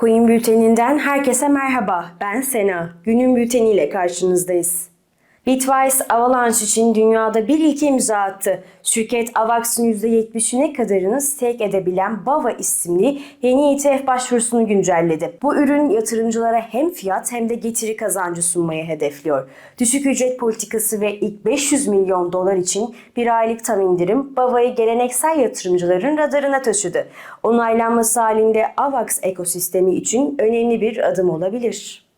Coin Bülteni'nden herkese merhaba. Ben Sena. Günün bülteniyle karşınızdayız. Bitwise Avalanche için dünyada bir ilki imza attı. Şirket Avax'ın %70'ine kadarını stake edebilen BAVA isimli yeni ETF başvurusunu güncelledi. Bu ürün yatırımcılara hem fiyat hem de getiri kazancı sunmayı hedefliyor. Düşük ücret politikası ve ilk 500 milyon dolar için bir aylık tam indirim BAVA'yı geleneksel yatırımcıların radarına taşıdı. Onaylanması halinde Avax ekosistemi için önemli bir adım olabilir.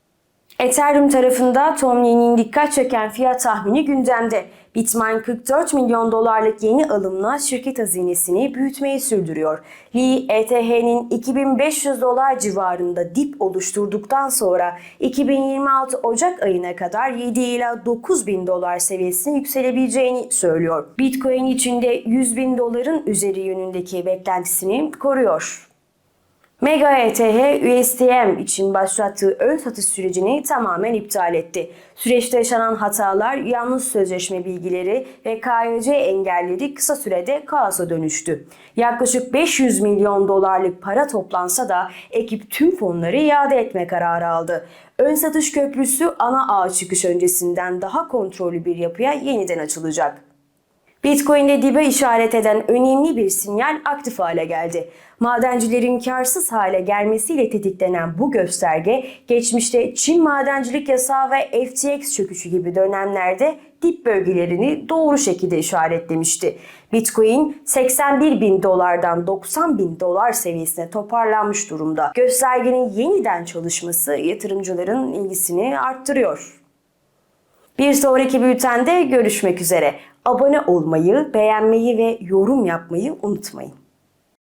Ethereum tarafında Tom Lee'nin dikkat çeken fiyat tahmini gündemde. Bitmain 44 milyon dolarlık yeni alımla şirket hazinesini büyütmeyi sürdürüyor. Lee, ETH'nin 2500 dolar civarında dip oluşturduktan sonra 2026 Ocak ayına kadar 7 ila 9 bin dolar seviyesine yükselebileceğini söylüyor. Bitcoin için de 100 bin doların üzeri yönündeki beklentisini koruyor. Mega ETH, USDM için başlattığı ön satış sürecini tamamen iptal etti. Süreçte yaşanan hatalar, yanlış sözleşme bilgileri ve KYC engelleri kısa sürede kaosa dönüştü. Yaklaşık 500 milyon dolarlık para toplansa da ekip tüm fonları iade etme kararı aldı. Ön satış köprüsü ana ağ çıkış öncesinden daha kontrollü bir yapıya yeniden açılacak. Bitcoin'de dibe işaret eden önemli bir sinyal aktif hale geldi. Madencilerin karsız hale gelmesiyle tetiklenen bu gösterge geçmişte Çin madencilik yasağı ve FTX çöküşü gibi dönemlerde dip bölgelerini doğru şekilde işaretlemişti. Bitcoin 81 bin dolardan 90 bin dolar seviyesine toparlanmış durumda. Göstergenin yeniden çalışması yatırımcıların ilgisini arttırıyor. Bir sonraki bültende görüşmek üzere. Abone olmayı, beğenmeyi ve yorum yapmayı unutmayın.